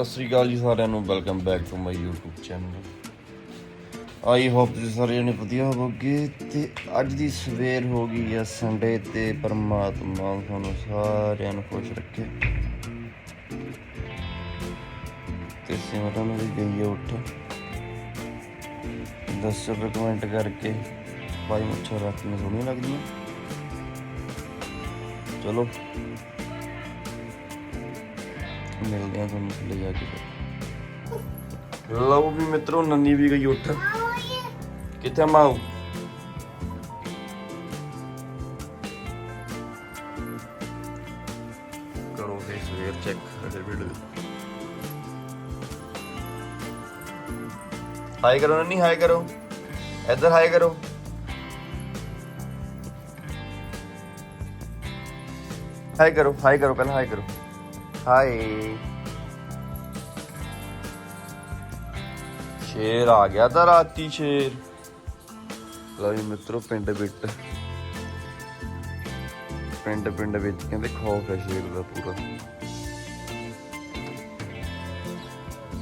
ਸਤਿ ਸ੍ਰੀ ਅਕਾਲ ਜੀ ਸਾਰਿਆਂ ਨੂੰ welcome back to my YouTube channel I hope ਤੁਸੀਂ ਸਾਰੇ ਜਣੇ ਵਧੀਆ ਹੋਵੋਗੇ ਤੇ ਅੱਜ ਦੀ ਸਵੇਰ ਹੋ ਗਈ ਹੈ ਸੰਡੇ ਤੇ ਪਰਮਾਤਮਾ ਤੁਹਾਨੂੰ ਸਾਰਿਆਂ ਨੂੰ ਖੁਸ਼ ਰੱਖੇ। ਤੇ ਸਿਮਰਨ ਵੀ ਗਈ ਹੈ ਉੱਠ। ਦੱਸੋ ਕਮੈਂਟ ਕਰਕੇ, ਭਾਈ ਮੁੱਛਾਂ ਰੱਖਣੀਆਂ ਸੋਹਣੀਆਂ ਲੱਗਦੀਆਂ ਚਲੋ। ਮਿਲਦੇ ਆ ਤੁਹਾਨੂੰ ਥੱਲੇ ਜਾ ਕੇ ਲਓ ਵੀ ਮਿੱਤਰੋ, ਨੰਨੀ ਵੀ ਗਈ ਉੱਠ। ਕਿੱਥੇ ਮਾਉ ਕਰੋ ਫੇ ਸਵੇਰ ਚੈੱਕ ਅਗਰ ਵੀਡੀਓ ਹਾਈ ਕਰੋ ਨੰਨੀ ਹਾਈ ਕਰੋ। ਇੱਧਰ ਹਾਈ ਕਰੋ। ਹਾਈ ਕਰੋ ਹਾਈ ਕਰੋ, ਪਹਿਲਾਂ ਹਾਈ ਕਰੋ। ਹਾਏ। ਸ਼ੇਰ ਆ ਗਿਆ ਤਾਂ ਰਾਤੀ ਸ਼ੇਰ। ਲਓ ਜੀ ਮਿੱਤਰੋ, ਪਿੰਡ ਵਿੱਚ। ਪਿੰਡ ਪਿੰਡ ਵਿੱਚ ਕਹਿੰਦੇ ਖੌਫ ਹੈ ਸ਼ੇਰ ਦਾ ਪੂਰਾ।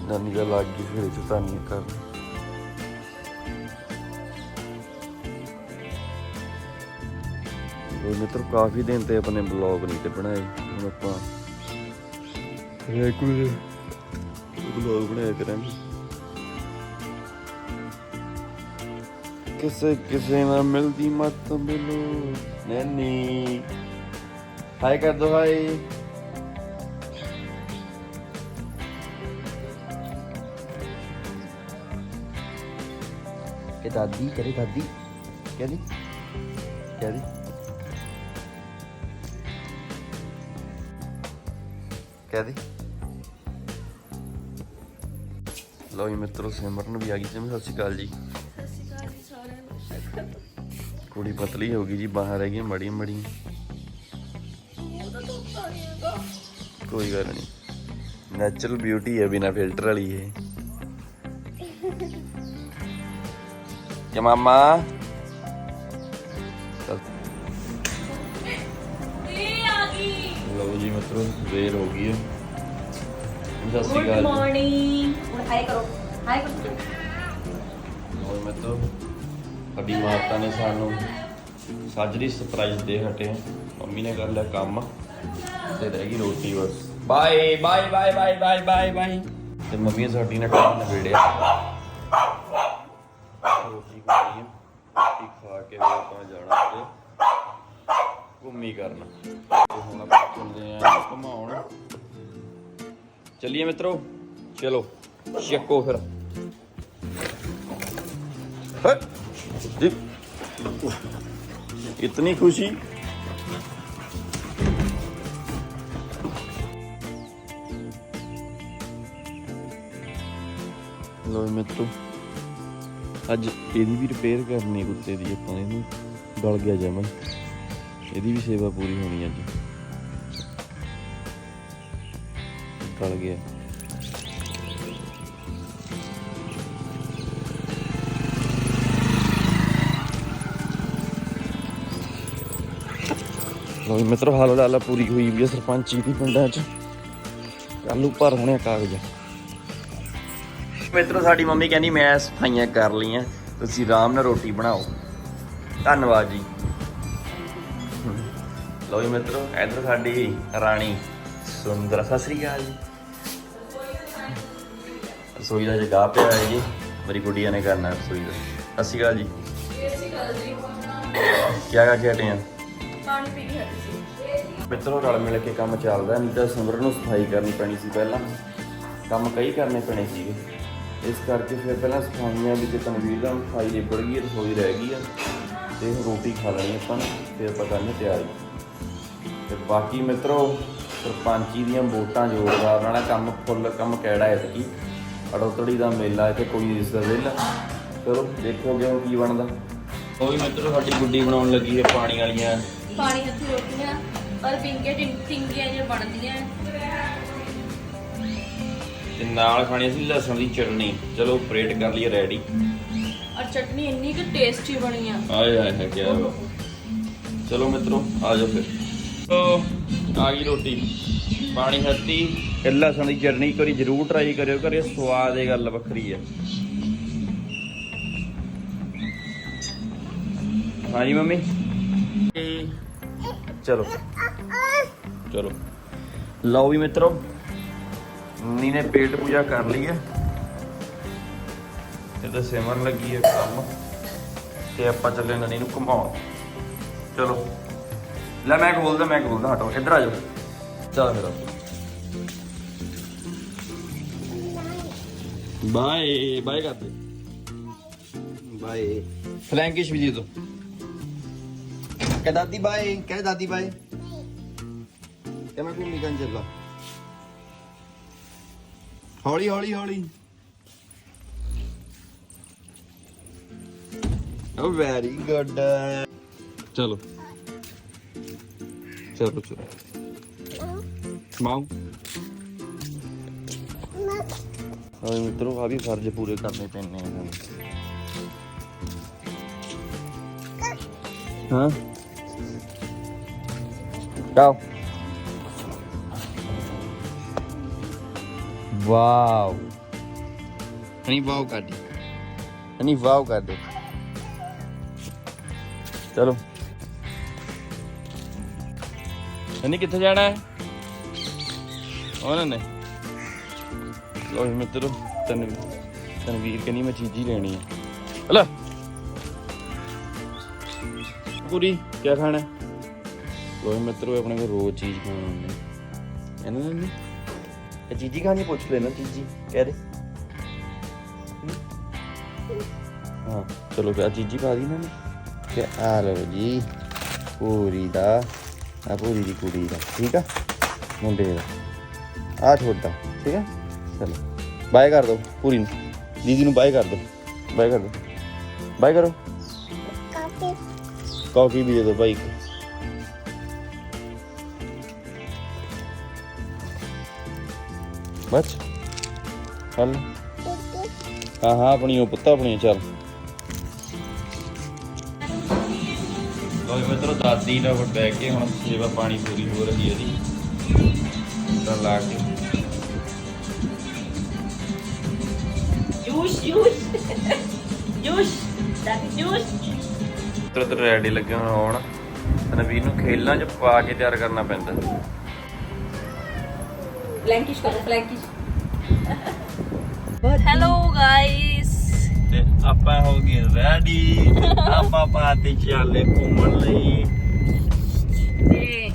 ਨਾਨੀ ਦਾ ਲੱਗ ਗਈ ਫਿਰ ਚਤਾਨੀ ਕਰ ਉਹ ਮਿੱਤਰ, ਕਾਫੀ ਦਿਨ ਤੇ ਆਪਣੇ ਬਲੌਗ ਨਹੀਂ ਤੇ ਬਣਾਏ। ਹੁਣ ਆਪਾਂ ਰੈਗੂਲਰ ਬਲੌਗ ਬਣਾਇਆ ਕਰਾਂਗੇ ਕਿਸੇ ਕਿਸੇ ਨਾਲ ਮਿਲਦੀ ਮਤ ਮਿਲੋ ਨੈਨੀ। ਹਾਈ ਕਰ ਦੋ ਹਾਈ ਕਿ ਦਾਦੀ ਕਰੇ ਦਾਦੀ? ਕਹਿੰਦੀ? ਕਹਿੰਦੀ? ਕਹਿੰਦੀ? ਲਓ ਜੀ ਮਿੱਤਰੋ ਸਿਮਰਨ ਵੀ ਆ ਗਈ ਜਿਵੇਂ ਸਤਿ ਸ਼੍ਰੀ ਅਕਾਲ ਜੀ। ਕੁੜੀ ਪਤਲੀ ਹੋ ਗਈ ਜੀ ਬਾਹਰ ਹੈਗੀ ਮੜੀ ਮੜੀ। ਕੋਈ ਗੱਲ ਨਹੀਂ। ਨੈਚੁਰਲ ਬਿਊਟੀ ਹੈ ਬਿਨਾ ਫਿਲਟਰ ਵਾਲੀ ਇਹ। ਕਿ ਮਾਮਾ। ਲਓ ਜੀ ਮਿੱਤਰੋ ਸਵੇਰ ਹੋ ਗਈ ਹੈ। ਸਤਿ ਸ਼੍ਰੀ ਗੁੱਡ ਅਕਾਲ। ਮਾਰਨਿੰਗ ਹੁਣ ਹਾਈ ਕਰੋ ਹਾਈ ਕਰੋ। ਹੋਰ ਮਿੱਤਰੋ ਸਾਡੀ ਮਾਤਾ ਨੇ ਸਾਨੂੰ ਸਾਜਰੀ ਸਰਪ੍ਰਾਈਜ਼ ਦੇ ਹਟੇ ਆ। ਮੰਮੀ ਨੇ ਕਰ ਲਿਆ ਕੰਮ ਤੇ ਰਹਿ ਗਈ ਰੋਟੀ ਬਸ। Bye bye bye bye bye bye bye ਤੇ ਮੰਮੀ ਸਾਡੀ ਨੇ ਕੰਮ ਨਵੇੜਿਆ ਰੋਟੀ ਖਾਣੀ ਹੈ ਰੋਟੀ ਖਾ ਕੇ ਫਿਰ ਆਪਾਂ ਜਾਣਾ ਤੇ ਘੁੰਮੀ ਕਰਨਾ। ਤੇ ਹੁਣ ਆਪਾਂ ਚੱਲਦੇ ਆ ਘੁਮਾਉਣ। ਚੱਲੀਏ ਮਿੱਤਰੋ। ਚਲੋ, ਚੱਕੋ ਫਿਰ। ਇਤਨੀ ਖੁਸ਼ੀ। ਲੋ ਮਿੱਤਰੋ, ਅੱਜ ਇਹਦੀ ਵੀ ਰਿਪੇਅਰ ਕਰਨੀ ਕੁੱਤੇ ਦੀ ਆਪਾਂ ਇਹਨੂੰ, ਡਲ ਗਿਆ ਜਮਨ ਇਹਦੀ ਵੀ ਸੇਵਾ ਪੂਰੀ ਹੋਣੀ ਅੱਜ। ਗਲ ਗਿਆ ਲੋ ਮਿੱਤਰੋ, ਹਾਲ ਲਾਲਾ ਪੂਰੀ ਹੋਈ ਵੀ ਸਰਪੰਚੀ ਦੀ ਪਿੰਡਾਂ 'ਚ। ਕੱਲੂ ਭਰ ਹੋਣੇ ਕਾਗਜ਼। ਮਿੱਤਰੋ, ਸਾਡੀ ਮੰਮੀ ਕਹਿੰਦੀ, ਮੈਂ ਸਫਾਈਆਂ ਕਰ ਲਈਆਂ, ਤੁਸੀਂ ਆਰਾਮ ਨਾਲ ਰੋਟੀ ਬਣਾਓ। ਧੰਨਵਾਦ ਜੀ। ਲੋ ਜੀ, ਮਿੱਤਰੋ, ਇੱਧਰ ਸਾਡੀ ਰਾਣੀ ਸੁੰਦਰ, ਸਤਿ ਸ੍ਰੀ ਅਕਾਲ ਜੀ। ਰਸੋਈ ਦਾ ਜਗਾ ਪਿਆ ਹੈ ਜੀ ਮੇਰੀ ਗੁੱਡੀਆਂ ਨੇ ਕਰਨਾ ਰਸੋਈ ਦਾ। ਸਤਿ ਸ੍ਰੀ ਅਕਾਲ ਜੀ। ਕੀ ਕਰਕੇ ਹਟੇ ਆ? ਪਾਣੀ ਪੀ ਕੇ ਹਟੀ ਮਿੱਤਰੋ ਰਲ ਮਿਲ ਕੇ ਕੰਮ ਚੱਲਦਾ ਨਹੀਂ ਤਾਂ ਸਿਮਰਨ ਨੂੰ ਸਫ਼ਾਈ ਕਰਨੀ ਪੈਣੀ ਸੀ ਪਹਿਲਾਂ। ਕੰਮ ਕਈ ਕਰਨੇ ਪੈਣੇ ਸੀਗੇ। ਇਸ ਕਰਕੇ ਫਿਰ ਪਹਿਲਾਂ ਸਫਾਈਆਂ ਵਿੱਚ ਤਨਵੀਰ ਦਾ ਸਫ਼ਾਈ ਨਿਬੜ ਗਈ ਹੈ, ਰਸੋਈ ਰਹਿ ਗਈ ਆ ਤੇ ਰੋਟੀ ਖਾ ਲੈਣੀ ਆਪਾਂ ਨੇ ਫਿਰ ਆਪਾਂ ਕਰਨੀ ਤਿਆਰੀ। ਤੇ ਬਾਕੀ ਮਿੱਤਰੋ ਸਰਪੰਚੀ ਦੀਆਂ ਵੋਟਾਂ ਜ਼ੋਰਦਾਰ ਨਾਲ ਕੰਮ ਫੁੱਲ ਕੰਮ ਕਿਹੜਾ ਹੈ ਕੀ ਅੜੋਤੜੀ ਦਾ ਮੇਲਾ ਇੱਥੇ ਕੋਈ ਨਹੀਂ ਦਿਸਦਾ ਵਿਹਲਾ। ਚਲੋ ਦੇਖੋਗੇ ਹੁਣ ਕੀ ਬਣਦਾ। ਉਹ ਵੀ ਮਿੱਤਰੋ ਸਾਡੀ ਗੁੱਡੀ ਬਣਾਉਣ ਲੱਗੀ ਹੈ ਪਾਣੀ ਵਾਲੀਆਂ। ਪਾਣੀ ਹੱਥੀ ਰੋਟੀਆਂ ਪਰ ਪਿੰਕੇ ਟਿੰਗੀਆਂ ਜਿਹੀਆਂ ਬਣਦੀਆਂ। ਤੇ ਨਾਲ ਖਾਣੀ ਸੀ ਲਸਣ ਦੀ ਚਟਨੀ। ਚਲੋ ਪਲੇਟ ਕਰ ਲਈਏ ਰੈਡੀ। ਔਰ ਚਟਨੀ ਇੰਨੀ ਕਿ ਟੇਸਟੀ ਬਣੀ ਆ। ਆਏ ਆਏ ਹੈ ਕਿਆ ਚਲੋ ਮਿੱਤਰੋ ਆ ਜਾਓ ਫਿਰ। ਆ ਗਈ ਰੋਟੀ। ਪਾਣੀ ਹੱਤੀ। ਇਹ ਲਸਣ ਦੀ ਚਟਨੀ ਇੱਕ ਵਾਰੀ ਜ਼ਰੂਰ ਟਰਾਈ ਕਰਿਓ ਘਰੇ ਸਵਾਦ ਇਹ ਗੱਲ ਵੱਖਰੀ ਹੈ ਹਾਂਜੀ ਮੰਮੀ? ਚਲੋ। ਚਲੋ। ਲਓ ਵੀ ਮਿੱਤਰੋ ਨੀ ਨੇ ਪੇਟ ਪੂਜਾ ਕਰ ਲਈ ਹੈ ਇਹ ਤਾਂ ਸਿਮਰਨ ਲੱਗੀ ਹੈ ਕੰਮ। ਤੇ ਆਪਾਂ ਚੱਲੇ ਨਨੀ ਨੂੰ ਘੁਮਾਉਣ। ਚਲੋ। ਲੈ ਮੈਂ ਖੋਲਦਾ ਮੈਂ ਖੋਲਦਾ, ਹਟੋ, ਇੱਧਰ ਆ ਜਾਓ। ਚਲ ਮੇਰਾ ਬਾਏ ਬਾਏ ਕਰਦੇ ਬਾਏ ਫਲੈਂਕਿਸ਼ ਵੀ ਦੇ ਦੋ ਕਹਿ ਦਾਦੀ ਬਾਏ ਕਹਿ ਦਾਦੀ ਬਾਏ ਕਹਿ ਮੈਂ ਘੁੰਮੀ ਕਾਂ ਚੱਲਾ ਹੌਲੀ ਹੌਲੀ ਹੌਲੀ ਓ ਵੈਰੀ ਗੁੱਡ ਚਲੋ ਚਲੋ ਚਲੋ ਮਾਉ ਹਾਂ ਮਿੱਤਰੋ ਆ ਵੀ ਫਰਜ਼ ਪੂਰੇ ਕਰਨੇ ਪੈਣੇ ਆ। ਹਾਂ। ਜਾਓ। ਵਾਓ। ਨਹੀਂ ਵਾਓ ਕਾਡੀ ਨਹੀਂ ਵਾਓ ਕਾਡੀ ਚਲੋ। ਨਹੀਂ ਕਿੱਥੇ ਜਾਣਾ ਹੈ? ਉਹਨਾਂ ਨੇ। ਲੋ ਮਿੱਤਰੋ ਤਨ ਤਨਵੀਰ ਕਹਿੰਦੀ ਮੈਂ ਚੀਜ਼ ਲੈਣੀ ਹੈ ਹਲਾ। ਪੂਰੀ ਕੀ ਖਾਣਾ? ਲੋ ਮਿੱਤਰੋ ਆਪਣੇ ਕੋਲ ਰੋਜ਼ ਚੀਜ਼ ਖਾਣ ਆਉਂਦੇ। ਇਹਨਾਂ ਨੇ ਇਹ ਚੀਜ਼ੀ ਖਾਣੀ, ਪੁੱਛ ਲੈਣਾ ਚੀਜ਼ੀ ਕਹਿ ਦੇ। ਹਾਂ। ਚਲੋ ਫਿਰ ਚੀਜ਼ੀ ਪਾ ਦੀ ਇਹਨਾਂ ਨੇ। ਆ ਲਓ ਜੀ, ਪੂਰੀ ਦਾ ਆ ਪੂਰੀ ਦੀ ਕੁੜੀ ਦਾ, ਠੀਕ ਆ? ਮੁੰਡੇ ਦਾ। ਆ ਛੋਟਾ ਠੀਕ ਆ ਚਲੋ ਬਾਏ ਕਰ ਦੋ ਪੂਰੀ ਨੂੰ। ਦੀਦੀ ਨੂੰ ਬਾਏ ਕਰ ਦੋ। ਬਾਏ ਕਰ ਦੋ। ਬਾਏ ਕਰੋ। ਕਾਫੀ ਵੀ ਦੇ ਦੋ ਭਾਈ ਬਸ ਹਲ। ਹਾਂ ਹਾਂ ਆਪਣੀ ਉਹ ਪੁੱਤ ਆਪਣੀ ਚੱਲ। ਲੋਈ ਮਿੱਤਰੋ ਦਾਦੀ ਨਾਲ ਬਹਿ ਕੇ ਹੁਣ ਸੇਵਾ ਪਾਣੀ ਪੂਰੀ ਹੋ ਰਹੀ ਹੈ ਇਹਦੀ ਤਾਂ ਲਾ ਕੇ। ਜੂਸ਼ ਜੂਸ਼। ਜੂਸ਼। ਦਾਦੀ ਜੂਸ਼। ਮਿੱਤਰ ਤੇ ਰੈਡੀ ਲੱਗੇ ਹੋਏ ਹੋਣ। ਨਵੀਨ ਨੂੰ ਖੇਲਾਂ 'ਚ ਪਾ ਕੇ ਤਿਆਰ ਕਰਨਾ ਪੈਂਦਾ। ਫਲੈਂਕਿਸ਼ ਕਰੋ ਫਲੈਂਕਿਸ਼ ਹੈਲੋ ਗਾਇਸ ਤੇ ਆਪਾਂ ਹੋ ਗਏ ਰੈਡੀ ਆਪਾਂ ਪਾਤੇ ਚੱਲੇ ਘੁੰਮਣ ਲਈ। ਤੇ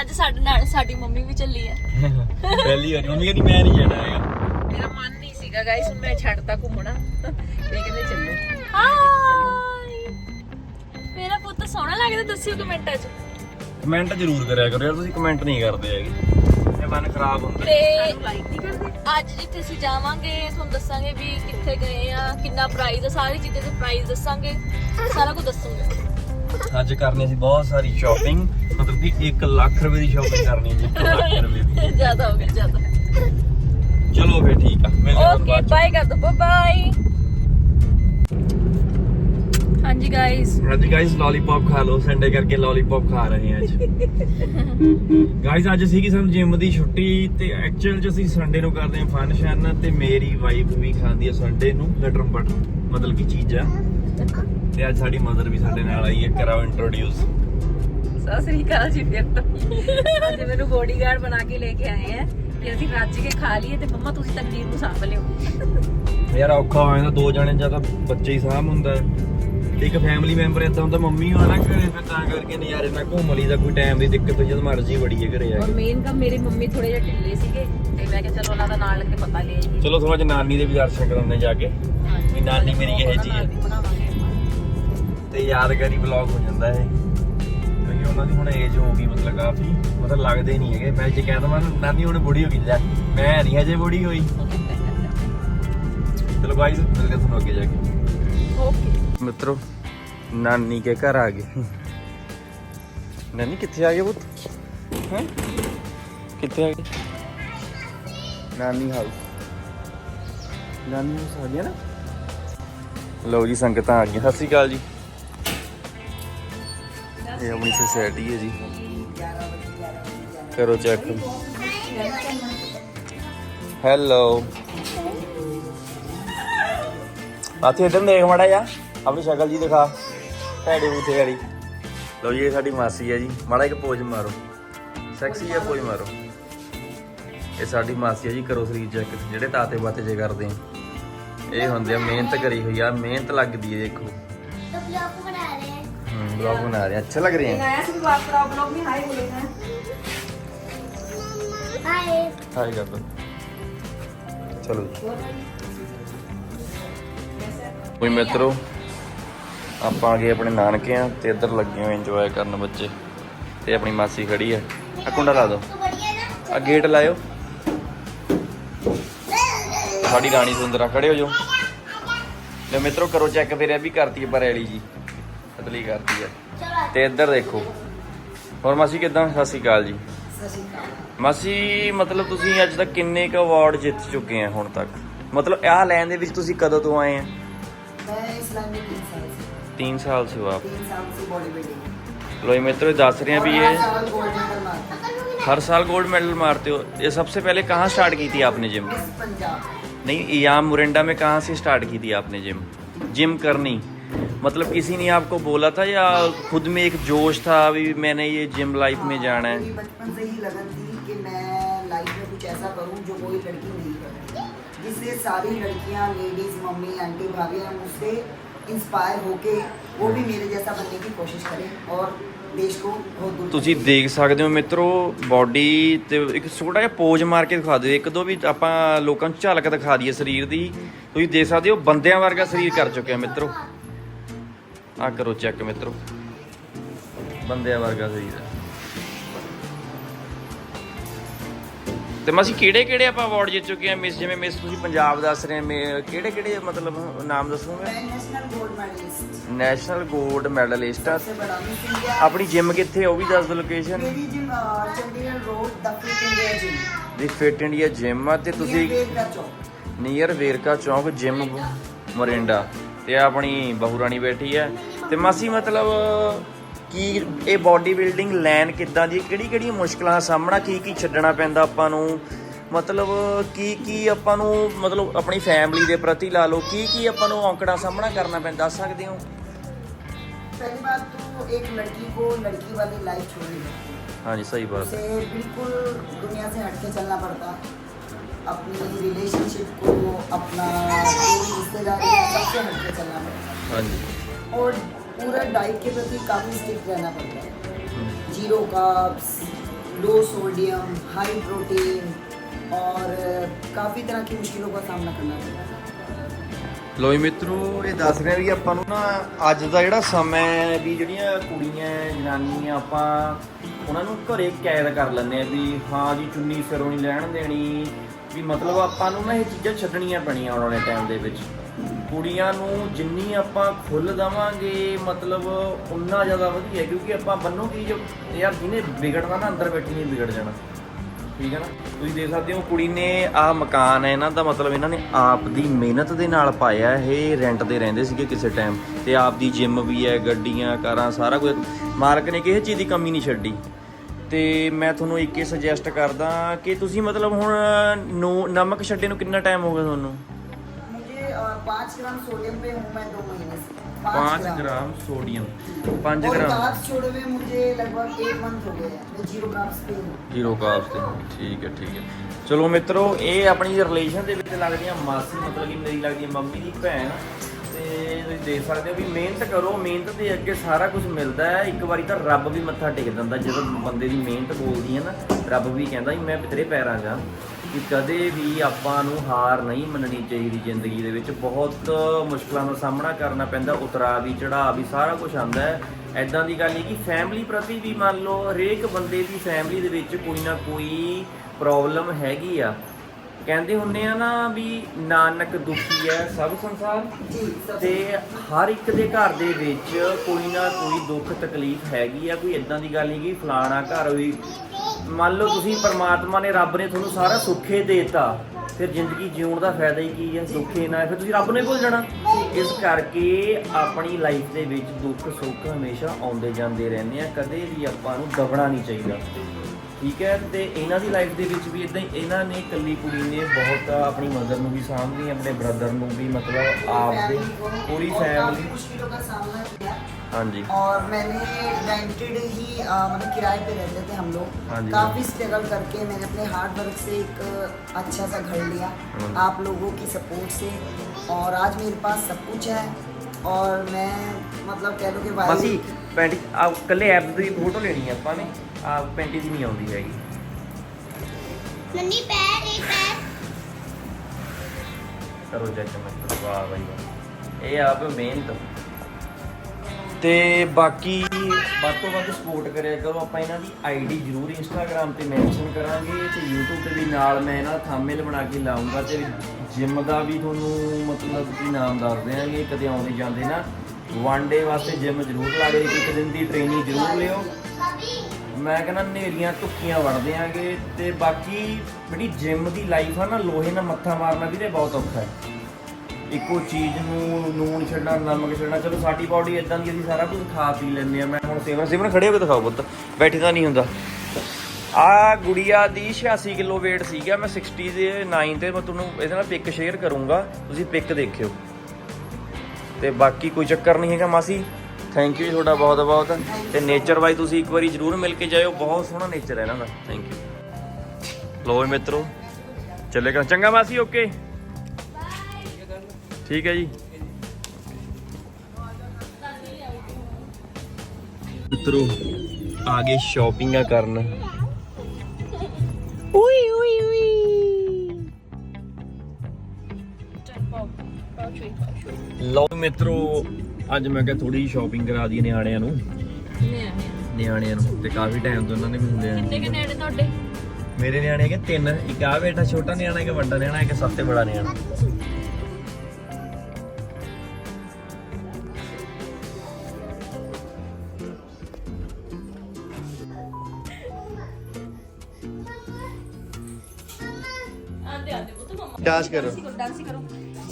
ਅੱਜ ਸਾਡੇ ਨਾਲ ਸਾਡੀ ਮੰਮੀ ਵੀ ਚੱਲੀ ਆ। ਪਹਿਲੀ ਵਾਰ। ਮੰਮੀ ਕਹਿੰਦੀ ਮੈਂ ਨਹੀਂ ਜਾਣਾ ਹੈਗਾ। ਮੇਰਾ ਮਨ ਸੀਗਾ ਗਾਇਸ ਹੁਣ ਮੈਂ ਛੱਡਤਾ ਘੁੰਮਣਾ। ਇਹ ਕਹਿੰਦੇ ਚੱਲੋ। ਹਾਈ ਮੇਰਾ ਪੁੱਤ ਸੋਹਣਾ ਲੱਗਦਾ ਦੱਸਿਓ ਕਮੈਂਟਾਂ 'ਚ। ਕਮੈਂਟ ਜ਼ਰੂਰ ਕਰਿਆ ਕਰੋ ਯਾਰ ਤੁਸੀਂ ਕਮੈਂਟ ਨਹੀਂ ਕਰਦੇ ਹੈਗੇ। ਇਹ ਮਨ ਖਰਾਬ ਹੁੰਦਾ। ਤੇ ਲਾਈਕ ਨਹੀਂ ਕਰਦੇ। ਅੱਜ ਜਿੱਥੇ ਅਸੀਂ ਜਾਵਾਂਗੇ ਤੁਹਾਨੂੰ ਦੱਸਾਂਗੇ ਵੀ ਕਿੱਥੇ ਗਏ ਆ ਕਿੰਨਾ ਪ੍ਰਾਈਸ ਆ ਸਾਰੀ ਚੀਜ਼ਾਂ ਦੇ ਪ੍ਰਾਈਸ ਦੱਸਾਂਗੇ। ਸਾਰਾ ਕੁਝ ਦੱਸਾਂਗੇ। ਅੱਜ ਕਰਨੀ ਸੀ ਬਹੁਤ ਸਾਰੀ ਸ਼ਾਪਿੰਗ ਮਤਲਬ ਕਿ 1 ਲੱਖ ਰੁਪਏ ਦੀ ਸ਼ਾਪਿੰਗ ਕਰਨੀ ਜੀ 1 ਲੱਖ ਰੁਪਏ ਦੀ। ਜ਼ਿਆਦਾ ਹੋ ਗਿਆ ਜ਼ਿਆਦਾ। ਚਲੋ ਫੇਰ ਠੀਕ ਆ ਮਿਲਦੇ ਹਾਂ ਓਕੇ। ਬਾਏ ਕਰ ਦੋ ਬਾਏ ਹਾਂਜੀ ਗਾਇਸ ਅੱਜ ਗਾਇਸ ਲੋਲੀਪੌਪ ਖਾ ਲਓ ਸੰਡੇ ਕਰਕੇ ਲੋਲੀਪੌਪ ਖਾ ਰਹੇ ਹਾਂ ਅੱਜ। ਗਾਇਸ ਅੱਜ ਸੀਗੀ ਸਾਨੂੰ ਜਿਮ ਦੀ ਛੁੱਟੀ ਤੇ ਐਕਚੁਅਲ ਚ ਅਸੀਂ ਸੰਡੇ ਨੂੰ ਕਰਦੇ ਹਾਂ ਫੰਕਸ਼ਨ ਤੇ ਮੇਰੀ ਵਾਈਫ ਵੀ ਖਾਂਦੀ ਹੈ ਸੰਡੇ ਨੂੰ ਲਟਰਮ ਬਟਰ ਮਤਲਬ ਕੀ ਚੀਜ਼। ਆ ਤੇ ਅੱਜ ਸਾਡੀ ਮਦਰ ਵੀ ਸਾਡੇ ਨਾਲ ਆਈ ਹੈ ਕਰਾਓ ਇੰਟਰੋਡਿਊਸ ਸਤਿ ਸ੍ਰੀ ਅਕਾਲ ਜੀ ਫਿਰ ਤੋਂ ਅੱਜ ਮੈਨੂੰ ਬੋਡੀਗਾਰਡ ਬਣਾ ਕੇ ਲੈ ਕੇ ਆਏ ਆ। ਕਿ ਅਸੀਂ ਰੱਜ ਕੇ ਖਾ ਲਈਏ ਤੇ ਮੰਮਾ ਤੁਸੀਂ ਤਨਵੀਰ ਨੂੰ ਸਾਂਭ ਲਿਓ। ਯਾਰ ਔਖਾ ਹੋ ਜਾਂਦਾ ਦੋ ਜਣੇ ਜਾਂ ਤਾਂ ਬੱਚੇ ਹੀ ਸਾਂਭ ਹੁੰਦਾ। ਹੈ। ਇੱਕ ਫੈਮਿਲੀ ਮੈਂਬਰ ਏਦਾਂ ਹੁੰਦਾ ਮੰਮੀ ਹੋਣਾ ਘਰੇ ਫਿਰ ਤਾਂ ਕਰਕੇ ਨਜ਼ਾਰੇ ਨਾਲ ਘੁੰਮ ਲਈ ਦਾ ਕੋਈ ਟਾਈਮ ਦੀ ਦਿੱਕਤ ਹੋਈ ਜਦ ਮਰਜ਼ੀ ਹੈ ਘਰੇ ਆ ਔਰ ਕੇ ਮੇਨ ਕੰਮ ਮੇਰੀ ਮੰਮੀ ਥੋੜੇ ਜਿਹਾ ਢਿੱਲੇ ਸੀਗੇ ਤੇ ਮੈਂ ਕਿਹਾ ਚਲੋ ਉਹਨਾਂ ਦਾ ਨਾਲ ਲੱਗ ਕੇ ਪਤਾ ਲੈ ਆਈਏ। ਚਲੋ ਥੋੜਾ ਜਿਹਾ ਨਾਨੀ ਦੇ ਵੀ ਦਰਸ਼ਨ ਕਰਾਉਂਦੇ ਜਾ ਕੇ ਵੀ ਨਾਨੀ ਮੇਰੀ ਇਹ ਜੀ ਹੈ। ਬਣਾਵਾਂਗੇ ਆਪਾਂ। ਤੇ ਯਾਦਗਾਰੀ ਵਲੌਗ ਹੋ ਜਾਂਦਾ ਹੈ ਉਹਨਾਂ ਦੀ ਹੁਣ ਏਜ ਹੋ ਗਈ ਮਤਲਬ ਕਾਫੀ ਮਤਲਬ ਲੱਗਦੇ ਨਹੀਂ ਹੈਗੇ। ਮੈਂ ਜੇ ਕਹਿ ਦਵਾਂ ਨਾ, ਨਾਨੀ ਹੁਣ ਬੁੜੀ ਹੋ ਗਈ ਲੈ। ਮੈਂ ਨਹੀਂ ਹਜੇ ਬੁੜੀ ਹੋਈ। ਚਲੋ ਗਾਇਸ ਮਿਲਦੇ ਹਾਂ ਤੁਹਾਨੂੰ ਅੱਗੇ ਜਾ ਕੇ। ਓਕੇ ਮਿੱਤਰੋ ਨਾਨੀ ਕੇ ਘਰ ਆ ਗਏ। ਨਾਨੀ ਕਿੱਥੇ ਆ ਗਏ ਪੁੱਤ? ਹੈ? ਕਿੱਥੇ ਆ ਗਏ? ਨਾਨੀ ਹਾਊਸ। ਨਾਨੀ ਹਾਊਸ ਆ ਗਿਆ ਨਾ? ਲਓ ਜੀ ਸੰਗਤਾਂ ਆ ਗਈਆਂ। ਸਤਿ ਸ਼੍ਰੀ ਅਕਾਲ ਜੀ। ਇਹ ਆਪਣੀ ਸੁਸਾਇਟੀ ਹੈ ਜੀ। ਕਰੋ ਚੈੱਕ ਹੈਲੋ ਆਥੇ ਇਧਰ ਦੇਖ ਮੜਾ ਜਾ ਆਪਣੀ ਸ਼ਕਲ ਜੀ ਦਿਖਾ। ਭੈੜੇ ਬੂਥੇ ਵਾਲੀ। ਲੋ ਜੀ, ਇਹ ਸਾਡੀ ਮਾਸੀ ਹੈ ਜੀ। ਮਾੜਾ ਇੱਕ ਪੋਜ ਮਾਰੋ। ਸੈਕਸੀ ਜਿਹਾ ਪੋਜ ਮਾਰੋ। ਇਹ ਸਾਡੀ ਮਾਸੀ ਹੈ ਜੀ, ਕਰੋ ਸਰੀਰ ਚੈੱਕ ਜਿਹੜੇ ਤਾਤੇ ਬਾਤੇ ਜੇ ਕਰਦੇ ਆ। ਇਹ ਹੁੰਦੇ ਆ, ਮਿਹਨਤ ਕਰੀ ਹੋਈ ਆ। ਮਿਹਨਤ ਲੱਗਦੀ ਹੈ ਦੇਖੋ। ब्लॉग बना रहे हैं ਹਮ ब्लॉग बना रहे हैं अच्छा लग रहे हैं आया से बात करो ब्लॉग में हाय बोलेगा हाय हाय कर दो चलो ਕੋਈ ਮਿੱਤਰੋ ਆਪਾਂ ਆ ਗਏ ਆਪਣੇ ਨਾਨਕਿਆਂ ਤੇ ਇੱਧਰ ਲੱਗੇ ਹੋਏ ਇੰਜੋਏ ਕਰਨ ਬੱਚੇ ਤੇ ਆਪਣੀ ਮਾਸੀ ਖੜੀ ਹੈ ਆ ਕੁੰਡਾ ਲਾ ਦਿਓ तो बढ़िया ना ਆ ਗੇਟ ਲਾਇਓ ਸਾਡੀ ਰਾਣੀ ਸੁੰਦਰਾ ਖੜੇ ਹੋ ਜਾਓ ਲੈ ਮਿੱਤਰੋ ਕਰੋ ਚੈੱਕ ਫਿਰ ਇਹ ਵੀ ਕਰਤੀ ਹੈ ਬਰੇਲੀ ਜੀ ਪਤਲੀ ਕਰਤੀ ਹੈ चलो ਤੇ ਇੱਧਰ ਦੇਖੋ ਹੋਰ ਮਾਸੀ ਕਿਦਾਂ ਸਤਿ ਸ਼੍ਰੀ ਅਕਾਲ ਜੀ ਮਾਸੀ ਮਤਲਬ ਤੁਸੀਂ ਅੱਜ ਤੱਕ ਕਿੰਨੇ ਕ ਅਵਾਰਡ ਜਿੱਤ ਚੁੱਕੇ ਆ ਹੁਣ ਤੱਕ ਮਤਲਬ ਆਹ ਲਾਈਨ ਦੇ ਵਿੱਚ ਤੁਸੀਂ ਕਦੋਂ ਤੋਂ ਆਏ ਆ मैं इस लाइन में तीन साल से 3 ਸਾਲ ਸੇ ਹੋ ਆਪ तीन साल से बॉडी बिल्डिंग लोई मित्रों ये ਦੱਸ ਰਹੇ हैं भी ये साल गोल्ड मेडल मारता हर साल गोल्ड मेडल मारते हो ये सबसे पहले कहाँ स्टार्ट की थी आपने जिम मिस पंजाब नहीं याम मुरंडा में कहाँ से स्टार्ट की थी आपने जिम जिम करनी मतलब किसी ने आपको बोला था या खुद में एक जोश था अभी मैंने ये जिम लाइफ में जाना है मेरी बचपन से ही लगन थी कि मैं लाइफ में कुछ ऐसा करूं जो कोई लड़की नहीं करे जिससे सारी लड़कियां लेडीज मम्मी आंटी भाभी मुझसे इंस्पायर होके वो भी मेरे जैसा बनने की कोशिश करें और देश को बहुत दूर ਤੁਸੀਂ ਦੇਖ ਸਕਦੇ ਹੋ ਮਿੱਤਰੋ ਬਾਡੀ ਤੇ ਇੱਕ ਛੋਟਾ ਜਿਹਾ ਪੋਜ ਮਾਰ ਕੇ ਦਿਖਾ ਦਿਓ ਇੱਕ ਦੋ ਵੀ ਆਪਾਂ ਲੋਕਾਂ ਨੂੰ ਝਲਕ ਦਿਖਾ ਦਈਏ ਸਰੀਰ ਦੀ ਤੁਸੀਂ ਦੇਖ ਸਕਦੇ ਹੋ ਬੰਦਿਆਂ ਵਰਗਾ ਸਰੀਰ ਕਰ ਚੁੱਕਿਆ ਮਿੱਤਰੋ ਆ ਕਰੋ ਚੈੱਕ ਮਿੱਤਰੋ। ਬੰਦਿਆ ਵਰਗਾ ਸਰੀਰ ਹੈ ਤੇ ਮਾਸੀ ਕਿਹੜੇ ਕਿਹੜੇ ਆਪਾਂ ਅਵਾਰਡ ਜਿੱਤ ਚੁੱਕੇ ਆ? ਮਿਸ ਜਿਵੇਂ ਮਿਸ ਤੁਸੀਂ ਪੰਜਾਬ ਦੱਸ ਰਹੇ ਆ ਕਿਹੜੇ ਕਿਹੜੇ ਮਤਲਬ ਨਾਮ ਦੱਸੋਗੇ? ਨੈਸ਼ਨਲ ਗੋਲਡ ਮੈਡਲਿਸਟ ਆਪਣੀ ਜਿਮ ਕਿੱਥੇ ਉਹ ਵੀ ਦੱਸ ਦਿਓ ਲੋਕੇਸ਼ਨ मेरी जिम ਫਿਟ ਇੰਡੀਆ ਜਿਮ ਆ। ਤੇ ਤੁਸੀਂ ਨੀਅਰ ਵੇਰਕਾ ਚੌਂਕ ਜਿਮ ਮੋਰਿੰਡਾ ਤੇ ਆਪਣੀ ਬਹੁ ਰਾਣੀ ਬੈਠੀ ਹੈ ਤੇ ਮਾਸੀ ਮਤਲਬ ਕੀ ਇਹ ਬਾਡੀ ਬਿਲਡਿੰਗ ਲਾਈਨ ਕਿੱਦਾਂ ਦੀ ਕਿਹੜੀ ਕਿਹੜੀ ਮੁਸ਼ਕਲਾਂ ਦਾ ਸਾਹਮਣਾ ਕੀ ਕੀ ਛੱਡਣਾ ਪੈਂਦਾ ਆਪਾਂ ਨੂੰ ਮਤਲਬ ਕੀ ਕੀ ਆਪਾਂ ਨੂੰ ਮਤਲਬ ਆਪਣੀ ਫੈਮਿਲੀ ਦੇ ਪ੍ਰਤੀ ਲਾ ਲਓ ਕੀ ਕੀ ਆਪਾਂ ਨੂੰ ਔਂਕੜਾ ਸਾਹਮਣਾ ਕਰਨਾ ਪੈਂਦਾ ਦੱਸ ਸਕਦੇ ਹੋ पहली बात तो एक लड़की को लड़की वाली लाइफ छोड़नी पड़ती है ਹਾਂਜੀ ਸਹੀ ਬਾਤ उसे बिल्कुल दुनिया से हटके चलना पड़ता अपनी रिलेशनशिप को अपना पूरी रिश्तेदारी है, सबसे हटके चलना पड़ता ਹਾਂਜੀ और पूरा डाइट के प्रति काफ़ी स्ट्रिक्ट रहना पड़ता है zero carbs low sodium high protein और ਕਾਫੀ ਤਰ੍ਹਾਂ ਦੀ ਮੁਸ਼ਕਿਲਾਂ ਦਾ ਸਾਹਮਣਾ ਕਰਨਾ ਪੈਂਦਾ ਹੈ। ਲੋਈ ਮਿੱਤਰੋ, ਇਹ ਦੱਸ ਰਿਹਾ ਵੀ ਆਪਾਂ ਨੂੰ ਨਾ ਅੱਜ ਦਾ ਜਿਹੜਾ ਸਮਾਂ ਹੈ ਵੀ ਜਿਹੜੀਆਂ ਕੁੜੀਆਂ, ਜਨਾਨੀਆਂ ਆਪਾਂ ਉਹਨਾਂ ਨੂੰ ਘਰੇ ਕੈਦ ਕਰ ਲੈਂਦੇ ਆ ਵੀ ਹਾਂ ਜੀ ਚੁੰਨੀ ਸਿਰੋਂ ਨਹੀਂ ਲੈਣ ਦੇਣੀ, ਵੀ ਮਤਲਬ ਆਪਾਂ ਨੂੰ ਨਾ ਇਹ ਚੀਜ਼ਾਂ ਛੱਡਣੀਆਂ ਪੈਣੀਆਂ ਆਉਣ ਵਾਲੇ ਟਾਈਮ ਦੇ ਵਿੱਚ। ਕੁੜੀਆਂ ਨੂੰ ਜਿੰਨੀ ਆਪਾਂ ਖੁੱਲ ਦਵਾਂਗੇ, ਮਤਲਬ ਉਨਾ ਜ਼ਿਆਦਾ ਵਧੀਆ ਕਿਉਂਕਿ ਆਪਾਂ ਬੰਨੋ ਕੀ ਜੋ, ਯਾਰ ਜਿਹਨੇ ਵਿਗੜਨਾ ਨਾ, ਅੰਦਰ ਬੈਠੀ ਨਹੀਂ ਵਿਗੜ ਜਾਣਾ। ਠੀਕ ਹੈ ਨਾ? ਤੁਸੀਂ ਦੇਖ ਸਕਦੇ ਹੋ ਕੁੜੀ ਨੇ ਆਹ ਮਕਾਨ ਹੈ, ਇਹਨਾਂ ਦਾ ਮਤਲਬ ਇਹਨਾਂ ਨੇ ਆਪ ਦੀ ਮਿਹਨਤ ਦੇ ਨਾਲ ਪਾਇਆ ਇਹ ਰੈਂਟ ਤੇ ਰਹਿੰਦੇ ਸੀਗੇ ਕਿਸੇ ਟਾਈਮ ਤੇ ਆਪ ਦੀ ਜਿਮ ਵੀ ਹੈ, ਗੱਡੀਆਂ, ਕਾਰਾਂ, ਸਾਰਾ ਕੁਝ। ਮਾਲਕ ਨੇ ਕਿਸੇ ਚੀਜ਼ ਦੀ ਕਮੀ ਨਹੀਂ ਛੱਡੀ। ਤੇ ਮੈਂ ਤੁਹਾਨੂੰ ਇੱਕ ਹੀ ਸੁਜੈਸਟ ਕਰਦਾ ਕਿ ਤੁਸੀਂ ਮਤਲਬ ਹੁਣ, ਨੂੰ, ਨਮਕ ਛੱਡੇ ਨੂੰ ਕਿੰਨਾ ਟਾਈਮ ਹੋ ਗਿਆ ਤੁਹਾਨੂੰ? पाँच ग्राम सोडियम पे हूँ मैं दो महीने से 5 ਗ੍ਰਾਮ ਸੋਡੀਅਮ 5 और ਗ੍ਰਾਮ कार्ब्स छोड़े हुए मुझे लगभग एक मंथ हो गया है मैं जीरो कार्ब्स पे हूँ ਜ਼ੀਰੋ ਕਾਰਬਸ ਤੇ ਠੀਕ ਹੈ ਠੀਕ ਹੈ ਚਲੋ ਮਿੱਤਰੋ ਇਹ ਆਪਣੀ ਰਿਲੇਸ਼ਨ ਦੇ ਵਿੱਚ ਲੱਗਦੀਆਂ ਮਾਸੀ ਮਤਲਬ ਕਿ ਮੇਰੀ ਲੱਗਦੀ ਹੈ ਮੰਮੀ ਦੀ ਭੈਣ ਤੇ ਤੁਸੀਂ ਦੇਖ ਸਕਦੇ ਹੋ ਵੀ ਮਿਹਨਤ ਕਰੋ ਮਿਹਨਤ ਦੇ ਅੱਗੇ ਸਾਰਾ ਕੁਝ ਮਿਲਦਾ ਹੈ ਇੱਕ ਵਾਰੀ ਤਾਂ ਰੱਬ ਵੀ ਮੱਥਾ ਟੇਕ ਦਿੰਦਾ ਜਦੋਂ ਬੰਦੇ ਦੀ ਮਿਹਨਤ ਬੋਲਦੀ ਹੈ ਨਾ ਰੱਬ ਵੀ ਕਹਿੰਦਾ ਵੀ ਮੈਂ ਤੇਰੇ ਪੈਰਾਂ 'ਚ ਹਾਂ ਕਿ ਕਦੇ ਵੀ ਆਪਾਂ ਨੂੰ ਹਾਰ ਨਹੀਂ ਮੰਨਣੀ ਚਾਹੀਦੀ ਜ਼ਿੰਦਗੀ ਦੇ ਵਿੱਚ। ਬਹੁਤ ਮੁਸ਼ਕਲਾਂ ਦਾ ਸਾਹਮਣਾ ਕਰਨਾ ਪੈਂਦਾ ਉਤਰਾ ਵੀ ਚੜਾ ਵੀ ਸਾਰਾ ਕੁਝ ਆਉਂਦਾ ਹੈ। ਐਦਾਂ ਦੀ ਗੱਲ ਨਹੀਂ ਕਿ ਫੈਮਿਲੀ ਪ੍ਰਤੀ ਵੀ ਮੰਨ ਲਓ ਹਰੇਕ ਬੰਦੇ ਦੀ ਫੈਮਿਲੀ ਦੇ ਵਿੱਚ ਕੋਈ ਨਾ ਕੋਈ ਪ੍ਰੋਬਲਮ ਹੈਗੀ ਆ। ਕਹਿੰਦੇ ਹੁੰਨੇ ਆ ਨਾ ਵੀ ਨਾਨਕ ਦੁਖੀ ਹੈ ਸਭ ਸੰਸਾਰ। ਤੇ ਹਰ ਇੱਕ ਦੇ ਘਰ ਦੇ ਵਿੱਚ ਕੋਈ ਨਾ ਕੋਈ ਦੁੱਖ ਤਕਲੀਫ ਹੈਗੀ ਆ। ਕੋਈ ਇਦਾਂ ਦੀ ਗੱਲ ਨਹੀਂ ਕਿ ਫਲਾਣਾ ਘਰ ਵੀ ਮੰਨ ਲਓ ਤੁਸੀਂ ਪਰਮਾਤਮਾ ਨੇ ਰੱਬ ਨੇ ਤੁਹਾਨੂੰ ਸਾਰਾ ਸੁੱਖੇ ਦੇਤਾ, ਫਿਰ ਜ਼ਿੰਦਗੀ ਜਿਉਣ ਦਾ ਫਾਇਦਾ ਹੀ ਕੀ ਹੈ? ਸੁੱਖੇ ਨਾ, ਫਿਰ ਤੁਸੀਂ ਰੱਬ ਨੂੰ ਹੀ ਭੁੱਲ ਜਾਣਾ। ਇਸ ਕਰਕੇ ਆਪਣੀ ਲਾਈਫ ਦੇ ਵਿੱਚ ਦੁੱਖ, ਸੁੱਖ ਹਮੇਸ਼ਾ ਆਉਂਦੇ ਜਾਂਦੇ ਰਹਿੰਦੇ ਆ, ਕਦੇ ਵੀ ਆਪਾਂ ਨੂੰ ਦਬਣਾ ਨਹੀਂ ਚਾਹੀਦਾ। ਠੀਕ ਹੈ? ਤੇ ਇਹਨਾਂ ਦੀ ਲਾਈਫ ਦੇ ਵਿੱਚ ਵੀ ਇਦਾਂ ਹੀ, ਇਹਨਾਂ ਨੇ ਇਕੱਲੀ ਕੁੜੀ ਨੇ ਬਹੁਤ ਆਪਣੀ ਮਦਰ ਨੂੰ ਵੀ ਸਾਂਭਦੀ, ਆਪਣੇ ਬ੍ਰਦਰ ਨੂੰ ਵੀ, ਮਤਲਬ ਆਪ ਦੇ ਪੂਰੀ ਫੈਮਿਲੀ सामना किया ਹਾਂਜੀ और मैंने रेंटेड ही अ, मतलब किराए पे रहते थे हम लोग हाँ जी, काफी स्ट्रगल करके मैंने अपने हार्ड वर्क से एक अच्छा सा घर लिया हाँ। आप लोगों की सपोर्ट से और आज मेरे पास सब कुछ है और मैं मतलब कह लो कि ਮਾਸੀ वाइफ ਪੈਂਟ ਆ ਕੱਲੇ ਐਬਸ ਦੀ ਫੋਟੋ ਲੈਣੀ ਆ ਆਪਾਂ ਨੇ ਆ ਪੈਂਟੀ ਦੀ ਨਹੀਂ ਆਉਂਦੀ ਹੈਗੀ नन्ही पैर एक पैर ਕਰੋ ਜੱਜ ਮੈਂ ਵਾਹ ਬਾਈ ਵਾਹ ਇਹ ਆਪ ਮਿਹਨਤ ਤੇ ਬਾਕੀ ਵੱਧ ਤੋਂ ਵੱਧ ਸਪੋਰਟ ਕਰਿਆ ਕਰੋ, ਆਪਾਂ ਇਹਨਾਂ ਦੀ ਆਈਡੀ ਜ਼ਰੂਰ ਇੰਸਟਾਗ੍ਰam ਤੇ ਮੈਂਸ਼ਨ ਕਰਾਂਗੇ ਤੇ YouTube ਤੇ ਵੀ ਨਾਲ ਮੈਂ ਇਹਨਾਂ ਦਾ ਥੰਬਨੇਲ ਬਣਾ ਕੇ ਲਾਉਂਗਾ ਤੇ ਜਿਮ ਦਾ ਵੀ ਤੁਹਾਨੂੰ ਮਤਲਬ ਕਿ ਨਾਮ ਦੱਸ ਦਿਆਂਗੇ, ਕਦੇ ਆਉਂਦੇ ਜਾਂਦੇ ਨਾ ਵਨ ਡੇ ਵਾਸਤੇ ਜਿਮ ਜ਼ਰੂਰ ਲਾ ਲਿਓ, ਇੱਕ ਦਿਨ ਦੀ ਟ੍ਰੇਨਿੰਗ ਜ਼ਰੂਰ ਲਿਓ। ਮੈਂ ਕਹਿੰਦਾ ਨੇਰੀਆਂ ਧੁੱਕੀਆਂ ਵੜ ਦਿਆਂਗੇ ਤੇ ਬਾਕੀ ਜਿਹੜੀ ਜਿਮ ਦੀ ਲਾਈਫ ਆ ਨਾ, ਲੋਹੇ ਨਾਲ ਮੱਥਾ ਮਾਰਨਾ ਵੀ ਤੇ ਬਹੁਤ ਔਖਾ ਹੈ। ਇੱਕੋ ਚੀਜ਼ ਨੂੰ ਨੂਨ ਛੱਡਣਾ, ਨਮਕ ਛੱਡਣਾ, ਚਲੋ ਸਾਡੀ ਬਾਡੀ ਇਦਾਂ ਦੀ ਅਸੀਂ ਸਾਰਾ ਕੁਝ ਖਾ ਪੀ ਲੈਂਦੇ ਆ। ਮੈਂ ਹੁਣ ਸੇਵਨ ਸੇਵਨ ਖੜੇ ਹੋ ਕੇ ਦਿਖਾਓ ਪੁੱਤ, ਬੈਠੇ ਤਾਂ ਨਹੀਂ ਹੁੰਦਾ। ਆ ਗੁੜੀਆ ਦੀ 86 ਕਿਲੋ weight ਸੀਗਾ ਮੈਂ 60 ਦੇ 9 ਤੇ ਮੈਂ ਤੁਹਾਨੂੰ ਇਹਦੇ ਨਾਲ ਪਿਕ ਸ਼ੇਅਰ ਕਰੂੰਗਾ, ਤੁਸੀਂ ਪਿਕ ਦੇਖਿਓ। ਤੇ ਬਾਕੀ ਕੋਈ ਚੱਕਰ ਨਹੀਂ ਹੈਗਾ ਮਾਸੀ। ਥੈਂਕ ਯੂ ਤੁਹਾਡਾ ਬਹੁਤ ਬਹੁਤ। ਤੇ ਨੇਚਰ ਵਾਈ ਤੁਸੀਂ ਇੱਕ ਵਾਰੀ ਜਰੂਰ ਮਿਲ ਕੇ ਜਾਇਓ, ਬਹੁਤ ਸੋਹਣਾ ਨੇਚਰ ਹੈ ਇਹਨਾਂ ਦਾ। ਥੈਂਕ ਯੂ ਲੋ ਮਿੱਤਰੋ ਚੱਲੇਗਾ ਚੰਗਾ ਮਾਸੀ ਓਕੇ ਠੀਕ ਹੈ ਜੀ। ਮਿੱਤਰੋ ਆ ਗਏ ਸ਼ਾਪਿੰਗਾਂ ਕਰਨ। ਉਈ ਉਈ ਉਈ। ਲਓ ਮਿੱਤਰੋ ਅੱਜ ਮੈਂ ਕਿਹਾ ਥੋੜੀ ਸ਼ਾਪਿੰਗ ਕਰਾ ਦਈਏ ਨਿਆਣਿਆਂ ਨੂੰ। ਨਿਆਣਿਆਂ ਨੂੰ ਤੇ ਕਾਫੀ ਟਾਈਮ ਤੋਂ ਉਹਨਾਂ ਨੇ ਵੀ ਹੁੰਦੇ ਆ। ਕਿੰਨੇ ਕਿੰਨੇ ਨੇ ਤੁਹਾਡੇ? ਮੇਰੇ ਨਿਆਣੇ ਹੈਗੇ ਤਿੰਨ ਇੱਕ ਆ ਬੇਟਾ ਛੋਟਾ ਨਿਆਣਾ ਇੱਕ ਵੱਡਾ ਨਿਆਣਾ ਇੱਕ ਸਭ ਤੋਂ ਬੜਾ ਨਿਆਣਾ। ਡਾਂਸ ਕਰੋ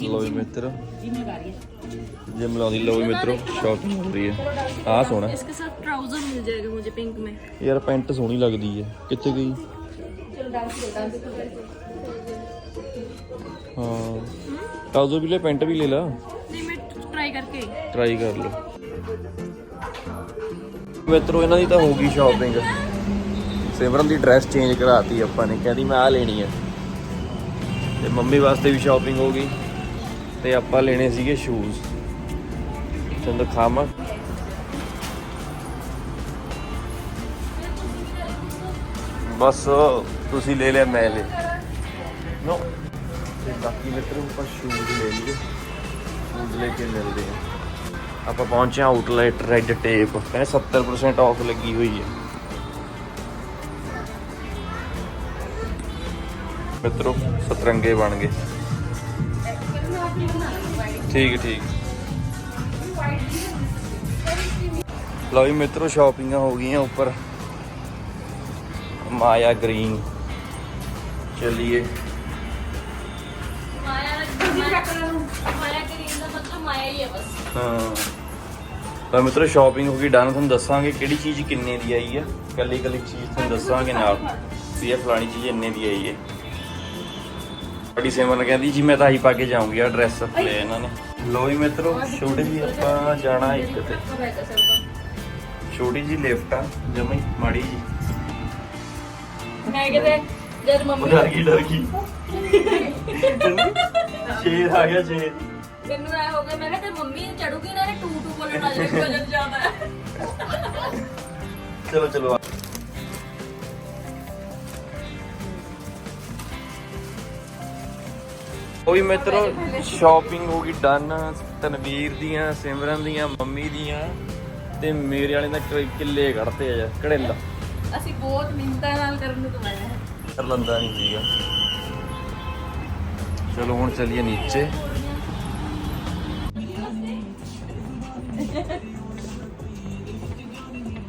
ਲੋ ਵੀ ਮਿੱਤਰੋ। ਜ਼ਿੰਮੇਵਾਰੀ ਹੈ। ਜਿਮ ਲੋ ਵੀ ਮਿੱਤਰੋ ਸ਼ਾਪਿੰਗ ਹੋ ਰਹੀ ਹੈ। ਆ ਸੋਹਣਾ ਇਸਕੇ ਸਾਥ ਟਰਾਊਜ਼ਰ ਮਿਲ ਜਾਏਗਾ ਮੁਝੇ ਪਿੰਕ ਮੇਂ। ਯਾਰ ਪੈਂਟ ਸੋਹਣੀ ਲੱਗਦੀ ਹੈ। ਕਿੱਥੇ ਗਈ? ਚਲੋ ਡਾਂਸ ਡਾਂਸ ਹਾਂ। ਟਰਾਊਜ਼ਰ ਵੀ ਲੈ ਪੈਂਟ ਵੀ ਲੈ ਲਾ। ਨਹੀਂ ਮੈਂ ਟਰਾਈ ਕਰਕੇ ਟਰਾਈ ਕਰ ਲਓ। ਮਿੱਤਰੋ ਇਹਨਾਂ ਦੀ ਤਾਂ ਹੋ ਗਈ ਸ਼ਾਪਿੰਗ ਸਿਮਰਨ ਦੀ ਡਰੈਸ ਚੇਂਜ ਕਰਾਤੀ ਆਪਾਂ ਨੇ ਕਹਿੰਦੀ ਮੈਂ ਆ ਲੈਣੀ ਹੈ। ਤੇ ਮੰਮੀ ਵਾਸਤੇ ਵੀ ਸ਼ਾਪਿੰਗ ਹੋ ਗਈ ਤੇ ਆਪਾਂ ਲੈਣੇ ਸੀਗੇ ਸ਼ੂਜ਼ ਤੁਹਾਨੂੰ ਦਿਖਾਵਾਂ। ਬਸ ਤੁਸੀਂ ਲੈ ਲਿਆ, ਮੈਂ ਲੈ। ਨੋ। ਤੇ ਬਾਕੀ ਮਿੱਤਰੋ, ਆਪਾਂ ਸ਼ੂਜ਼ ਲੈ ਲਈਏ। ਸ਼ੂਜ਼ ਲੈ ਕੇ ਮਿਲਦੇ ਹਾਂ। ਆਪਾਂ ਪਹੁੰਚੇ ਆ ਆਊਟਲੈਟ ਰੈੱਡ ਟੇਪ ਕਹਿੰਦੇ 70% ਆਫ ਲੱਗੀ ਹੋਈ ਹੈ। ਮਿੱਤਰੋ, ਸਤਰੰਗੇ ਬਣ ਗਏ। ਠੀਕ ਠੀਕ ਲਓ ਜੀ ਮਿੱਤਰੋ ਸ਼ਾਪਿੰਗਾਂ ਹੋ ਗਈਆਂ ਉੱਪਰ। ਮਾਇਆ ਗ੍ਰੀਨ। ਹਾਂ। ਤਾਂ ਮਿੱਤਰੋ ਸ਼ਾਪਿੰਗ ਹੋ ਗਈ ਡਨ ਤੁਹਾਨੂੰ ਦੱਸਾਂਗੇ ਕਿਹੜੀ ਚੀਜ਼ ਕਿੰਨੇ ਦੀ ਆਈ ਹੈ ਕੱਲੀ ਕੱਲੀ ਚੀਜ਼ ਤੁਹਾਨੂੰ ਦੱਸਾਂਗੇ ਨਾਲ। ਵੀ ਇਹ ਫਲਾਣੀ ਚੀਜ਼ ਇੰਨੇ ਦੀ ਆਈ ਹੈ। ਸਾਡੀ ਸਿਮਰਨ ਕਹਿੰਦੀ ਜੀ ਮੈਂ ਤਾਂ ਆਹੀ ਪਾ ਕੇ ਜਾਊਂਗੀ ਆ ਡਰੈਸ ਲੈ ਇਹਨਾਂ ਨੇ। ਲੋ ਜੀ ਮਿੱਤਰੋ ਛੋਟੀ ਜੀ ਆਪਾਂ ਜਾਣਾ ਇੱਕ ਤੇ। ਛੋਟੀ ਜੀ ਲਿਫਟ ਆ ਜਮਈ ਮਾੜੀ ਜੀ। ਮੈਂ ਕਿਤੇ ਜਦ ਉਹ ਡਰ ਗਈ ਡਰ ਗਈ। ਸ਼ੇਰ ਆ ਹੋ ਗਿਆ ਮੈਂ ਕਿਹਾ ਤੇ ਮੰਮੀ ਚੜੂਗੀ ਨਾ ਨੇ ਟੂ ਟੂ ਬੋਲਣਾ ਜੇ ਕੋਈ ਜਦ ਚਲੋ ਚਲੋ ਕੋਈ ਮਿੱਤਰੋ ਸ਼ਾਪਿੰਗ ਹੋ ਗਈ ਡਨ ਤਨਵੀਰ ਦੀਆਂ ਸਿਮਰਨ ਦੀਆਂ ਮੰਮੀ ਦੀਆਂ ਤੇ ਮੇਰੇ ਵਾਲੇ ਦਾ ਕਿੱਲੇ ਕੱਢਤੇ ਆ ਕੜੇਲਾ ਅਸੀਂ ਬਹੁਤ ਮਿੰਤਾ ਨਾਲ ਕਰਨ ਨੂੰ ਕਮਾਇਆ ਹੈ ਕਰ ਲੰਦਾ ਨਹੀਂ ਸੀਗਾ। ਚਲੋ ਹੁਣ ਚੱਲੀਏ ਨੀਚੇ।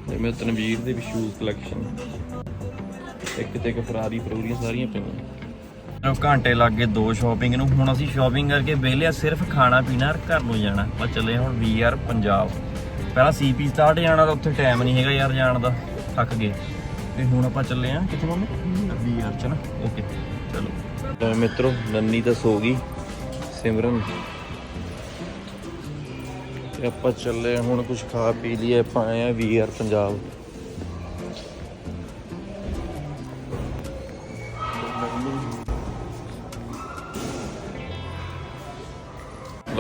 ਤੇ ਮੈਂ ਤਨਵੀਰ ਦੇ ਵੀ ਸ਼ੂਜ਼ ਕਲੈਕਸ਼ਨ ਇੱਕ ਤੇ ਇੱਕ ਫਰਾਰੀ ਫਰੂਰੀਆਂ ਸਾਰੀਆਂ ਪਈਆਂ। ਨੂੰ ਘੰਟੇ ਲੱਗ ਗਏ ਦੋ ਸ਼ਾਪਿੰਗ ਨੂੰ। ਹੁਣ ਅਸੀਂ ਸ਼ਾਪਿੰਗ ਕਰਕੇ ਵਿਹਲੇ ਆ ਸਿਰਫ ਖਾਣਾ ਪੀਣਾ ਘਰ ਨੂੰ ਜਾਣਾ। ਆਪਾਂ ਚੱਲੇ ਹੁਣ ਵੀਆਰ ਪੰਜਾਬ। ਪਹਿਲਾਂ ਸੀਪੀ ਸਟਾਰਟ ਜਾਣਾ ਤਾਂ ਉੱਥੇ ਟਾਈਮ ਨਹੀਂ ਹੈਗਾ ਯਾਰ ਜਾਣ ਦਾ। ਥੱਕ ਗਏ। ਤੇ ਹੁਣ ਆਪਾਂ ਚੱਲੇ ਆ। ਕਿੱਥੇ ਮੰਮੀ? ਅੱਬੀ ਚ ਨਾ। ਓਕੇ ਚਲੋ। ਮਿੱਤਰੋ ਨੰਨੀ ਤਾਂ ਸੋ ਗਈ। ਸਿਮਰਨ। ਤੇ ਆਪਾਂ ਚੱਲੇ ਹਾਂ, ਹੁਣ ਕੁਝ ਖਾ ਪੀ ਲਈਏ। ਆਪਾਂ ਆਏ ਆ ਵੀਆਰ ਪੰਜਾਬ।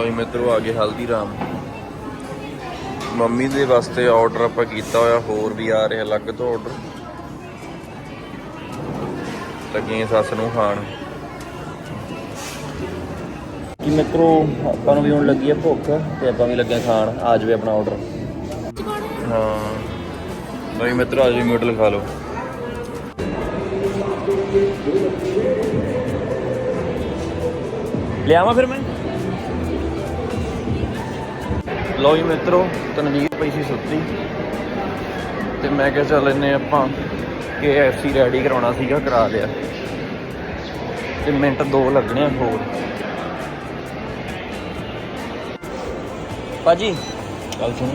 ਲੋ ਜੀ ਮਿੱਤਰੋ ਆ ਗਏ ਹਲਦੀਰਾਮ। ਮੰਮੀ ਦੇ ਵਾਸਤੇ ਆਰਡਰ ਆਪਾਂ ਕੀਤਾ ਹੋਇਆ ਹੋਰ ਵੀ ਆ ਰਿਹਾ ਅਲੱਗ ਤੋਂ ਆਰਡਰ ਲੱਗੇ ਸੱਸ ਨੂੰ ਖਾਣ। ਕਿ ਮਿੱਤਰੋ ਆਪਾਂ ਨੂੰ ਵੀ ਹੁਣ ਲੱਗੀ ਹੈ ਭੁੱਖ ਤੇ ਆਪਾਂ ਵੀ ਲੱਗੇ ਖਾਣ। ਆ ਜਾਵੇ ਆਪਣਾ ਆਰਡਰ ਹਾਂ। ਬਈ ਮਿੱਤਰੋ ਆ ਜਾਵੇ ਨਿਊਡਲ ਖਾ ਲਓ। ਲਿਆਵਾਂ ਫਿਰ ਮੈਂ? ਲਓ ਜੀ ਮਿੱਤਰੋ ਤਨਵੀਰ ਪਈ ਸੀ ਸੁੱਤੀ। ਤੇ ਮੈਂ ਕਿਹਾ ਚੱਲ ਇੰਨੇ ਆਪਾਂ KFC ਰੈਡੀ ਕਰਾਉਣਾ ਸੀਗਾ ਕਰਾ ਲਿਆ। ਤੇ ਮਿੰਟ ਦੋ ਲੱਗਣੇ ਆ ਹੋਰ। ਭਾਜੀ ਗੱਲ ਸੁਣੋ।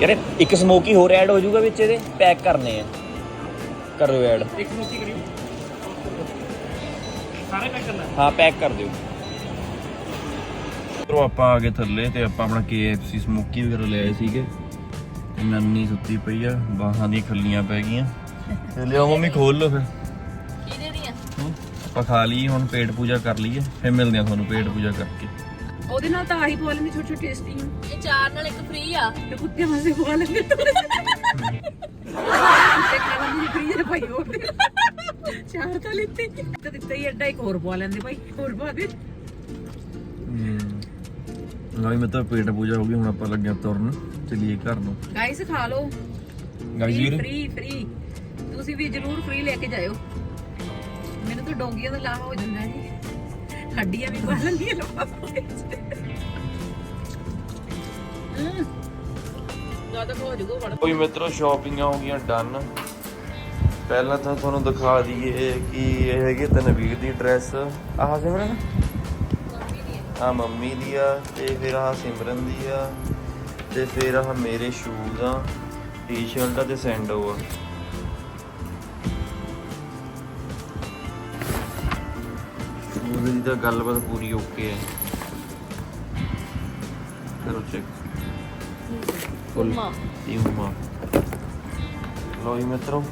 ਯਾਰ ਇੱਕ ਸਮੋਕੀ ਹੋਰ ਐਡ ਹੋ ਜਾਊਗਾ ਵਿੱਚ ਇਹਦੇ ਪੈਕ ਕਰਨੇ ਆ। ਕਰ ਦਿਓ ਐਡ ਇੱਕ ਸਮੋਕੀ ਕਰਿਓ। ਸਾਰੇ ਪੈਕ ਕਰਨਾ? ਹਾਂ ਪੈਕ ਕਰ ਦਿਓ। ਤੋਂ ਆਪਾਂ ਆ ਗਏ ਥੱਲੇ ਤੇ ਆਪਾਂ ਆਪਣਾ KFC ਸਮੋਕੀ ਵਗੈਰਾ ਲੈ ਆਏ ਸੀਗੇ। ਤੇ ਨੰਨੀ ਸੁੱਤੀ ਪਈ ਆ ਬਾਹਾਂ ਦੀਆਂ ਖੱਲੀਆਂ ਪੈ ਗਈਆਂ। ਤੇ ਲਿਓ ਮੰਮੀ ਖੋਲ ਲਓ ਫਿਰ। ਕਿਹਦੇ ਦੀਆਂ ਆਪਾਂ ਖਾ ਲਈ ਹੁਣ ਪੇਟ ਪੂਜਾ ਕਰ ਲਈਏ ਫਿਰ ਮਿਲਦੇ ਆ ਤੁਹਾਨੂੰ ਪੇਟ ਪੂਜਾ ਕਰਕੇ। ਉਹਦੇ ਨਾਲ ਤਾਂ ਆਹੀ ਪਵਾ ਲੈਂਦੇ ਛੋਟੇ ਛੋਟੇ ਟੇਸਟੀ ਇਹ ਚਾਰ ਨਾਲ ਇੱਕ ਫ੍ਰੀ ਆ। ਤੇ ਕੁੱਤੇ ਵਾਸਤੇ ਪਵਾ ਲੈਂਦੇ ਫ੍ਰੀ ਦੇ ਭਾਈ ਹੋਰ। ਚਾਰ ਤਾਂ ਲਿੱਤੇ। ਤੇ ਦਿੱਤਾ ਹੀ ਅੱਡਾ ਇੱਕ ਹੋਰ ਪਵਾ ਲੈਂਦੇ ਭਾਈ ਹੋਰ ਪਵਾ ਦੇ। ਗਾਈ ਮੈਂ ਤਾਂ ਪੇਟ ਪੂਜਾ ਹੋ ਗਈ ਹੁਣ ਆਪਾਂ ਲੱਗਿਆ ਤੁਰਨ ਚਲੀਏ ਘਰ ਨੂੰ। ਗਾਈਸ ਖਾ ਲਓ। ਗਾਈਸ ਵੀਰ? ਫ੍ਰੀ ਫ੍ਰੀ ਤੁਸੀਂ ਵੀ ਜਰੂਰ ਫ੍ਰੀ ਲੈ ਕੇ ਜਾਇਓ। ਮੈਨੂੰ ਤਾਂ ਡੋਂਗੀਆਂ ਦਾ ਲਾਹਾ ਹੋ ਜਾਂਦਾ ਜੀ। ਹੱਡੀਆਂ ਵੀ ਖਾ ਲੈਂਦੀਆਂ ਲੋਕਾਂ ਜ਼ਿਆਦਾ ਹੋ ਜੂਗਾ ਬੜਾ। ਕੋਈ ਮਿੱਤਰੋ ਸ਼ਾਪਿੰਗਾਂ ਹੋ ਗਈਆਂ ਡਨ ਪਹਿਲਾਂ ਤਾਂ ਤੁਹਾਨੂੰ ਦਿਖਾ ਦਈਏ ਕਿ ਇਹ ਹੈਗੀ ਤਨਵੀਰ ਦੀ ਡਰੈਸ ਆਹ ਸਿਮਰਨ ਆ ਮੰਮੀ ਦੀ ਆ ਤੇ ਫਿਰ ਆਹ ਸਿਮਰਨ ਦੀ ਆ ਤੇ ਫਿਰ ਆਹ ਮੇਰੇ ਸ਼ੂਜ਼ ਆ ਟੀ-ਸ਼ਰਟ ਆ ਤੇ ਸੈਂਡੋ ਆ। ਸ਼ੂਜ਼ ਦੀ ਤਾਂ ਗੱਲਬਾਤ ਪੂਰੀ ਓਕੇ ਹੈ। ਕਰੋ ਚੈੱਕ ਫੁੱਲ ਯੂਮਾ ਲੋ ਜੀ ਮਿੱਤਰੋ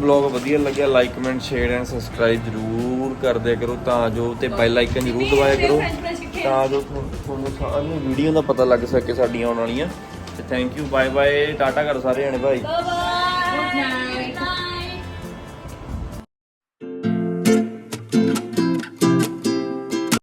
ਵਲੌਗ ਵਧੀਆ ਲੱਗਿਆ like comment share and subscribe ਜਰੂਰ ਕਰ ਦਿਆ ਕਰੋ ਤਾਂ ਜੋ ਤੇ ਬੈਲ ਆਈਕਨ ਜਰੂਰ ਦਬਾਇਆ ਕਰੋ ਤਾਂ ਜੋ ਤੁਹਾਨੂੰ ਸਾਰੀਆਂ ਵੀਡੀਓ ਦਾ ਪਤਾ ਲੱਗ ਸਕੇ ਸਾਡੀਆਂ ਆਉਣ ਵਾਲੀਆਂ। ਤੇ thank you bye bye tata ਕਰ ਸਾਰੇ ਜਣੇ ਭਾਈ ਬਾਏ